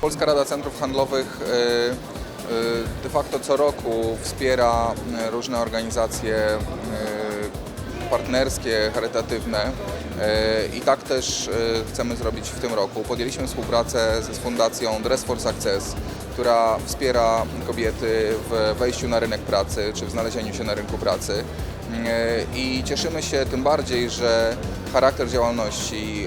Polska Rada Centrów Handlowych e, e, de facto co roku wspiera e, różne organizacje partnerskie, charytatywne i tak też chcemy zrobić w tym roku. Podjęliśmy współpracę z Fundacją Dress for Success, która wspiera kobiety w wejściu na rynek pracy czy w znalezieniu się na rynku pracy. I cieszymy się tym bardziej, że charakter działalności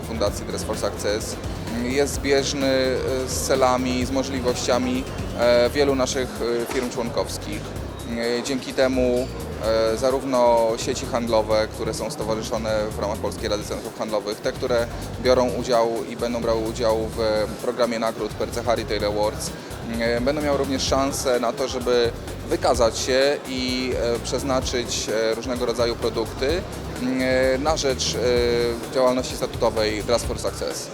e, Fundacji Dress for Success jest zbieżny e, z celami, z możliwościami e, wielu naszych e, firm członkowskich. E, Dzięki temu e, zarówno sieci handlowe, które są stowarzyszone w ramach Polskiej Rady Centrów Handlowych, te, które biorą udział i będą brały udział w programie nagród PRC Retail Awards, będą miały również szansę na to, żeby wykazać się i e, przeznaczyć e, różnego rodzaju produkty e, na rzecz działalności statutowej Dress for Success.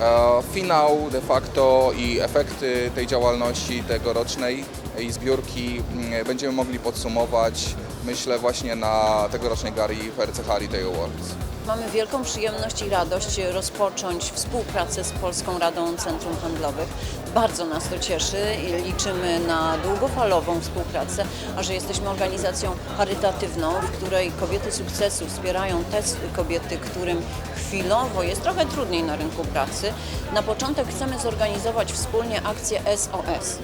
E, Finał de facto i efekty tej działalności tegorocznej i zbiórki mm, będziemy mogli podsumować myślę właśnie na tegorocznej gali PRC Retail Awards. Mamy wielką przyjemność i radość rozpocząć współpracę z Polską Radą Centrum Handlowych. Bardzo nas to cieszy i liczymy na długofalową współpracę, a że jesteśmy organizacją charytatywną, w której kobiety sukcesu wspierają te kobiety, którym chwilowo jest trochę trudniej na rynku pracy. Na początek chcemy zorganizować wspólnie akcję SOS.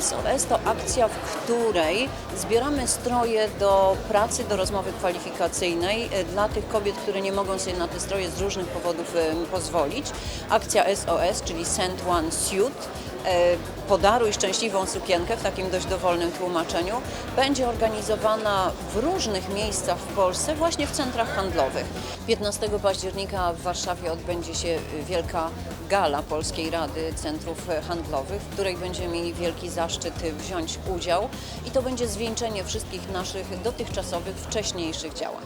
SOS to akcja, w której zbieramy stroje do pracy, do rozmowy kwalifikacyjnej e, dla tych kobiet, które nie mogą sobie na te stroje z różnych powodów pozwolić. Akcja SOS, czyli Send One Suit, E, podaruj szczęśliwą sukienkę w takim dość dowolnym tłumaczeniu będzie organizowana w różnych miejscach w Polsce, właśnie w centrach handlowych. 15 października w Warszawie odbędzie się wielka gala Polskiej Rady Centrów Handlowych, w której będziemy mieli wielki zaszczyt wziąć udział i to będzie zwieńczenie wszystkich naszych dotychczasowych, wcześniejszych działań.